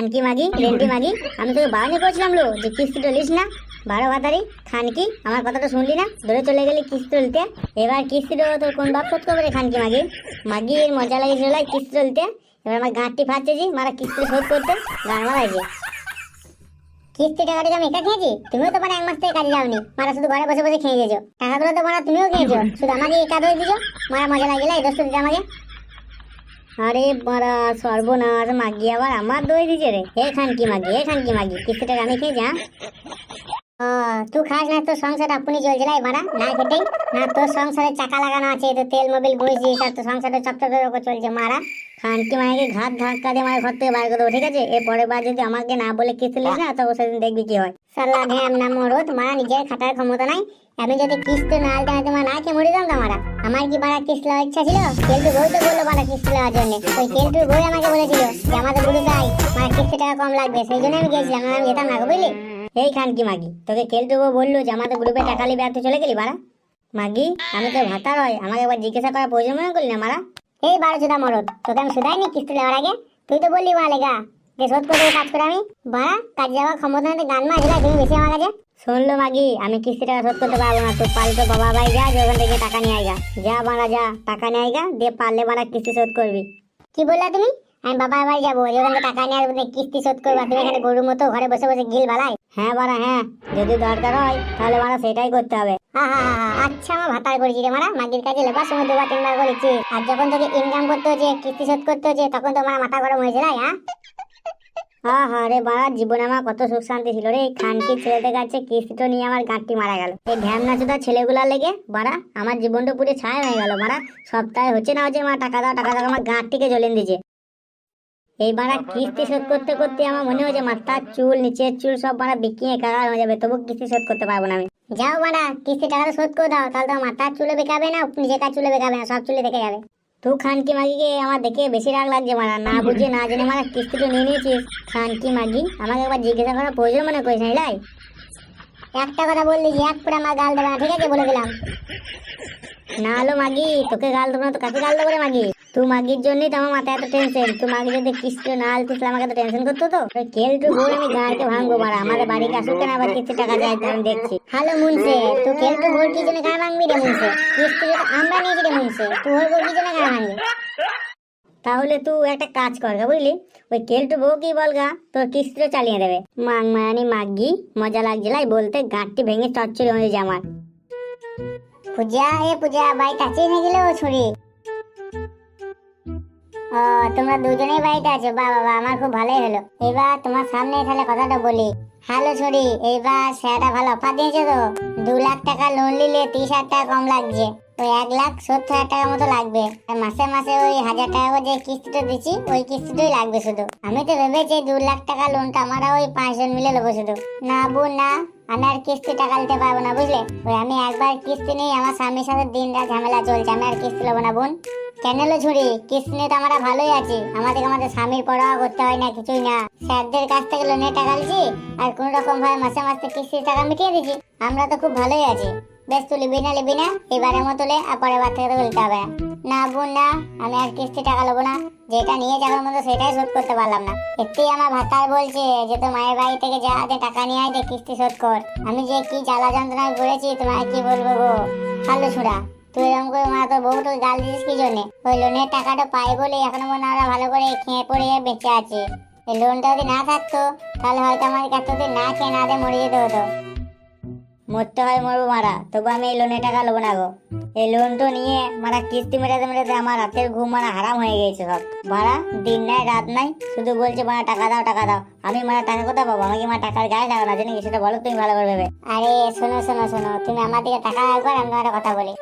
খানকি মাগি রেন্টি মাগি আমি তোকে বারণই করেছিলাম লো, যে কিস্তি টলিস না, বারো ভাতারি, খানকি, আমার কথাটা শুনলি না? ধরে চলে গেলি কিস্তি তুলতে। এবার কিস্তি দেবো তোর কোন বাপ শোধ করবে রে খানকি মাগি? মাগি, এর মজা লাগেছিল কিস্তি তুলতে। এবার আমার গাঁটটি ফাটছে জি মারা কিস্তি শোধ করতে, গান মারাইছে কিস্তি টাকাটা আমি একা খেয়েছি? তুমিও তো মানে এক মাস থেকে কাজে যাওনি। মারা শুধু ঘরে বসে বসে খেয়ে গেছো। টাকাগুলো তো মারা তুমিও খেয়েছো। শুধু আমাকে একা দই দিছো? মারা মজা লাগিলে এই দোষটা দিতে আমাকে। আরে মারা সর্বনাশ মাগি আবার আমার দই দিছে রে। এখান কি মাগি এখান কি মাগি? কিস্তি টাকা আমি খেয়েছি হ্যাঁ ও, তুই খাস না তোর সংসার আপনি চলছে লাই মারা না খেটেই। না, তোর সংসারে চাকা লাগানো আছে তো তেল, মোবিল বইছিস আর তোর সংসারটা চপচপের চলছে, মারা। খানকি মায়েকে ঘাত ধাক্কা দিয়ে মায়ের ঘর থেকে বাইর করে ঠিক আছে? এর বার যদি আমাকে না বলে কিস্তি লিস না তো সেদিন দেখবি কি হয়। সাল্লা ঢ্যাম না মরত মারা, নিজের খাটার ক্ষমতা নাই। আমি যদি কিস্তি না আলতে আলতে মা, না খেয়ে মরে যাম মারা। আমার কি বাড়া কিস্তি লওয়ার ইচ্ছা ছিল? কেলটু বই তো বলল বাড়া কিস্তি লওয়ার জন্য। ওই কেলটুর বই আমাকে বলেছিল যে, আমাদের বুড়ো তাই মারা কিস্তি টাকা কম লাগবে, সেই জন্য আমি গেছিলাম আমি যেতাম না বুঝলি? এই খান কি মাগি? তোকে কেলটু বউ বলল যে আমাদের গ্রুপে টাকা আর তুই চলে গেলি বাড়া? মাগি, আমি তো ভাতার হয়, আমাকে একবার জিজ্ঞাসা করার প্রয়োজন মনে করলি না মারা? এই বারো চোদা মরদ, তোকে আমি শুধাইনি কিস্তি দেওয়ার আগে? তুই তো বললি বা লেগা যে শোধ করে কাজ করে আমি। বাড়া, কাজ যাওয়ার ক্ষমতা নেই, গান মাঝরা তুমি বেশি আমার কাছে? শুনলো মাগি, আমি কিস্তি টাকা শোধ করতে পারব না তুই পারলে বাবা ভাই যা, যে ওখান থেকে টাকা নিয়ে আইগা। যা বাড়া, যা, টাকা নিয়ে আইগা দিয়ে পারলে বাড়া কিস্তি শোধ করবি। কি বললা তুমি? আমি বাবা বাড়ি যাব ওখান থেকে টাকা নিয়ে আসব, কিস্তি শোধ করবা তুমি এখানে গরুর মতো ঘরে বসে বসে গিল বালাই? হ্যাঁ বাড়া হ্যাঁ। যদি দরকার হয় তাহলে বাড়া সেটাই করতে হবে। আচ্ছা আমার ভাতার করেছি রে মারা। মাগির কাছে লেবার সময় দুবার তিনবার করেছি। আর যখন তোকে ইনকাম করতে হচ্ছে কিস্তি শোধ করতে হচ্ছে তখন তোমার মাথা গরম হয়েছে না হ্যাঁ? হ্যাঁ রে বাড়া জীবনে আমার কত সুখ শান্তি ছিল রে। এই খানকির ছেলেদের কাছে কিস্তিটা নিয়ে আমার গাঁটটি মারা গেল। এই ঢ্যামনা চোদা ছেলেগুলা লেগে বাড়া আমার জীবনটা পুরো ছায়া হয়ে গেল মারা সপ্তাহে হচ্ছে না হচ্ছে মা টাকা দাও টাকা দাও আমার গাঁটটিকে জ্বলেন দিছে এই বাড়া কিস্তি শোধ করতে করতে আমার মনে হচ্ছে মাথার চুল, নিচের চুল সব বাড়া বিকিয়ে কাকার হয়ে যাবে তবু কিস্তি শোধ করতে পারব না আমি। যাও বাড়া, কিস্তি টাকাটা শোধ করে দাও, তাহলে তো মাথার চুলে বেকাবে না নিজেকার চুলে বেকাবে না, সব চুলে দেখে যাবে। তুই খানকি মাগিকে আমার দেখে বেশি রাগ লাগছে মারা না বুঝে না জেনে মারা কিস্তিটা নিয়ে নিয়েছিস। খানকি মাগি, আমাকে একবার জিজ্ঞাসা করার প্রয়োজন মনে করিস না লাই। একটা কথা বললি যে, এক পুরো আমার গাল দেবে না, ঠিক আছে বলে দিলাম। না হলো মাগি, তোকে গাল দেবো না তো কাকে গাল দেবো রে মাগি? তুই মাগির জন্যই তো আমার মাথায় এত টেনশন তুই মাগি যদি কিস্তি না আলতিস আমাকে তো টেনশন করতো তো। কেলটু বলে আমি গাঁড়কে ভাঙবো মারা। আমাদের বাড়িতে আসুক কেন আবার কিস্তি টাকা যায় তো আমি দেখছি। হ্যালো মুনসে তুই কেলটু বোর কি জন্য গায়ে ভাঙবি রে মুনসে? তো আমরা নিয়েছি রে মুনসে। তুই ওর বোর কি জন্য গায়ে ভাঙবি? তাহলে তুই একটা কাজ কর গা, বুঝলি? ওই কেলটু বউ কি বলগা তোর কিস্তিটা চালিয়ে দেবে। মাং মায়ানি মাগি মজা লাগছে লাই বলতে গাঁটটি ভেঙে চচ্চড়ি হয়ে যায় আমার। পূজা এ পূজা বাড়িতে আছিস না গেলে ও ছুরি? তোমরা দুজনেই বাড়িতে আছো? বা বাবা আমার খুব ভালোই হলো। এবার তোমার সামনে তাহলে কথাটা বলি। হ্যালো ছড়ি এইবার স্যারটা ভালো অফার দিয়েছে তো? দু লাখ টাকা লোন নিলে তিরিশ হাজার টাকা কম লাগছে। ওই এক লাখ সত্তর হাজার টাকার মতো লাগবে। মাসে মাসে ওই হাজার টাকা করে যে কিস্তিটা দিচ্ছি, ওই কিস্তিটাই লাগবে শুধু। আমি তো ভেবেছি দু লাখ টাকা লোনটা আমরা ওই পাঁচজন মিলে নেব শুধু। না বোন না। আমি আর কিস্তি টাকা দিতে পারব না, বুঝলে? ওই আমি একবার কিস্তি নিয়ে আমার স্বামীর সাথে দিন রাত ঝামেলা চলছে, আমি আর কিস্তি নেব না, বোন। কেন লো ঝুড়ি? কিস্তি নিয়ে তো আমরা ভালোই আছি। আমাদের আমাদের স্বামীর পড়াও করতে হয় না, কিছুই না। স্যারদের কাছ থেকে লোনের টাকা নিচ্ছি আর কোন রকম ভাবে মাসে মাসে কিস্তির টাকা মিটিয়ে দিচ্ছি আমরা তো খুব ভালোই আছি। বেশ, তুই লিবি না লিবি না, এবারের মতো আর পরের বার থেকে তো হবে না। না, বোন, না, আমি আর কিস্তি টাকা নেব না। যেটা নিয়ে যাওয়ার মতো সেটাই শোধ করতে পারলাম না। এতেই আমার ভাতার বলছে যে তো মায়ের বাড়ি থেকে যা যে টাকা নিয়ে আয় কিস্তি শোধ কর। আমি যে কি জ্বালা যন্ত্রণা করেছি তোমায় কি বলব গো? হালো ছুড়া, তুই এরকম করে মা, তোর তোর গাল দিস কি জন্যে? ওই লোনের টাকাটা পাই বলে এখনও মনে হয় ভালো করে খেয়ে পড়ে বেঁচে আছে। এই লোনটা যদি না থাকতো, তাহলে হয়তো আমার এতদিন না খেয়ে না দিয়ে মরে যেতে হতো। মরতে হয় মরবো মারা, তবু আমি এই লোনের টাকা নেব না গো। এই লোন তো নিয়ে, মারা কিস্তি মেটাতে মেটাতে আমার রাতের ঘুম মানে হারাম হয়ে গেছে সব। ভাড়া দিন নাই, রাত নাই, শুধু বলছে, মারা টাকা দাও টাকা দাও। আমি মারা টাকা কোথায় পাবো? আমাকে মারা টাকার গায়ে লাগো না জানি সেটা বলো, তুমি ভালো করে ভেবে। আরে, শোনো শোনো শোনো, তুমি আমার দিকে টাকা একবার আমি একটা কথা বলি।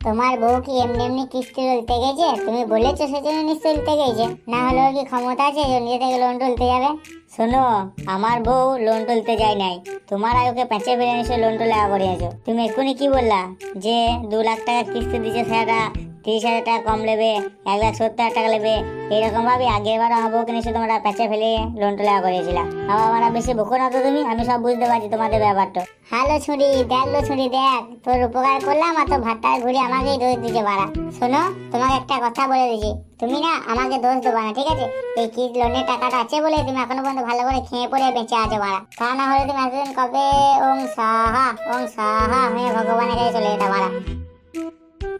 তোমার বউ কি এমনি এমনি কিস্তি তুলতে গেছে? তুমি বলেছ সেজন্য নিশ্চয়ই তুলতে গেছে। না হলেও কি ক্ষমতা আছে নিজে থেকে লোন তুলতে যাবে? শোনো, আমার বউ লোন তুলতে যায় নাই। তোমার আগে পেঁচে বেড়ে নিশ্চয় লোন তুলে আবার তুমি এক্ষুনি কি বললা? যে দু লাখ টাকা কিস্তি দিচ্ছে স্যাররা তিরিশ হাজার টাকা কম নেবে, এক লাখ সত্তর হাজার টাকা নেবে। এরকম ভাবে আগের বার আমার বউকে নিয়ে শুধু তোমরা প্যাচে ফেলে লোন টোলা করেছিলাম আমার আমার বেশি বকো না তো তুমি? আমি সব বুঝতে পারছি তোমাদের ব্যাপারটা। হ্যালো ছুরি, দেখ লো ছুরি, দেখ। তোর উপকার করলাম আর তো ভাতটায় ঘুরে আমাকেই দোষ দিতে পারা শোনো, তোমাকে একটা কথা বলে দিচ্ছি তুমি না আমাকে দোষ দেবা না, ঠিক আছে? এই কি লোনের টাকাটা আছে বলে তুমি এখনও পর্যন্ত ভালো করে খেয়ে পড়ে বেঁচে আছো মারা তা না হলে তুমি এতদিন কবে? ওং সাহা ওং সাহা হয়ে ভগবানের কাছে চলে যেতে মারা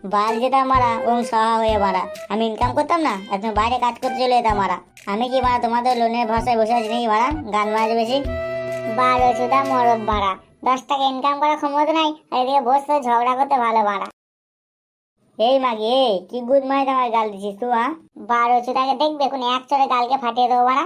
বাল যেতাম মারা ওং সাহা হয়ে মারা। আমি ইনকাম করতাম না, আর তুমি বাইরে কাজ করতে চলে যেতাম মারা আমি কি মারা, তোমাদের লোনের ভাষায় বসে আছি নাকি মারা? গান মারা বেশি? বারো চুদা মরদ বাড়া দশ টাকা ইনকাম করার ক্ষমতা নাই, আর এদিকে বসে ঝগড়া করতে ভালো বাড়া এই মাগি, এই, কি গুদ মাই তোমার গাল দিছিস তুই হ্যাঁ? বারো চুদাকে দেখবে, কোন এক চড়ে গালকে ফাটিয়ে দেবো বাড়া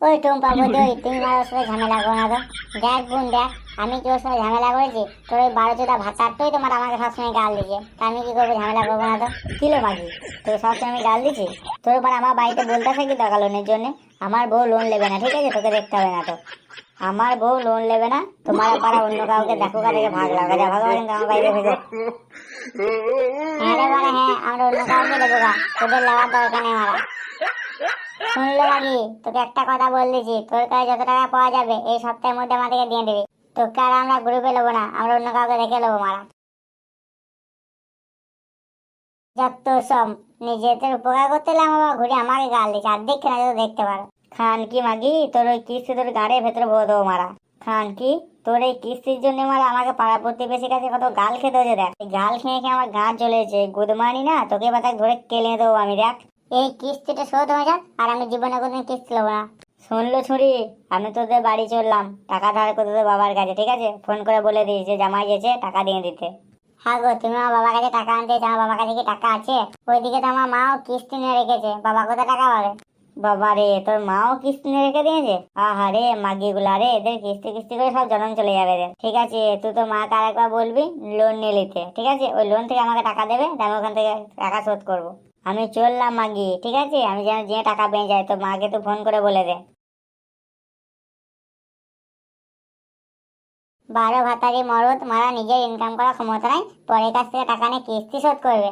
ওই টুম্পা বলতে ওই তুমি মার সাথে ঝামেলা করো না তো। দেখ বোন দেখ আমি কি ওর সাথে ঝামেলা করেছি? তোর ওই বারো চোদ্দা ভাতারটাই তোমার আমাকে সবসময় গাল দিচ্ছে তা আমি কি করব ঝামেলা করব না তো? কিলো মাগি তোকে সবসময় আমি গাল দিচ্ছি তোর উপর আমার বাড়িতে বলতে থাকি টাকা লোনের জন্য? আমার বউ লোন নেবে না ঠিক আছে? তোকে দেখতে হবে না তো। আমার বউ লোন নেবে না তোমার পাড়া অন্য কাউকে দেখো কাদেরকে ভাগ লাগা যা ভাগো কিন্তু আমার বাড়িতে ভেজো। হ্যাঁ রে বাড়া হ্যাঁ আমরা অন্য কাউকে দেবো গা। তোদের লেওয়ার দরকার নেই মারা। তোকে একটা কথা বল দিছি তোর কাছে যত টাকা পাওয়া যাবে, এই সপ্তাহের মধ্যে আমাদেরকে দিয়ে তোকে আর আমরা গ্রুপে না, আমরা অন্য কাউকে মারা। যত সব উপকার করতে ঘুরে আমাকে গাল দিচ্ছে, আর দেখে না দেখতে পারো। খান কি মাগি, তোর ওই কিস্তি তোর গাড়ির ভেতরে ভরে দেবো, মারা। খান কি, তোর এই কিস্তির জন্য মারা, আমাকে পাড়া প্রতিবেশীর কাছে কত গাল খেতে হয়েছে, দেখ। গাল খেয়ে খেয়ে আমার গাঁ চলেছে গুদমানি না, তোকে এবার ধরে কেলে দেবো আমি, দেখ। এই কিস্তিটা শোধ হয়ে যাক আর আমি জীবনে কোনোদিন কিস্তি নেব না। শুনলো ছুরি আমি তোদের বাড়ি চললাম। টাকা ধার করে তোদের বাবার কাছে ঠিক আছে? ফোন করে বলে দিস যে জামাই গেছে টাকা দিয়ে দিতে। হ্যাঁ গো তুমি আমার বাবার কাছে টাকা আনতে আমার বাবার কাছে কি টাকা আছে? ওইদিকে তো আমার মাও কিস্তি নিয়ে রেখেছে। বাবা কোথায় টাকা পাবে? বাবা রে তোর মাও কিস্তি নিয়ে রেখে দিয়েছে? আহা রে মাগি গুলা রে এদের কিস্তি কিস্তি করে সব জনম চলে যাবে রে। ঠিক আছে তুই তো মাকে আরেকবার বলবি লোন নিয়ে নিতে। ঠিক আছে? ওই লোন থেকে আমাকে টাকা দেবে আমি ওখান থেকে টাকা শোধ করব। আমি চললাম, মাগি, ঠিক আছে? আমি যেন যে টাকা পেয়ে যাই, তো মাকে তো ফোন করে বলে দে। বারো ভাতারি মরদ, মারা নিজের ইনকাম করার ক্ষমতা নাই, পরের কাছ থেকে টাকা নিয়ে কিস্তি শোধ করবে।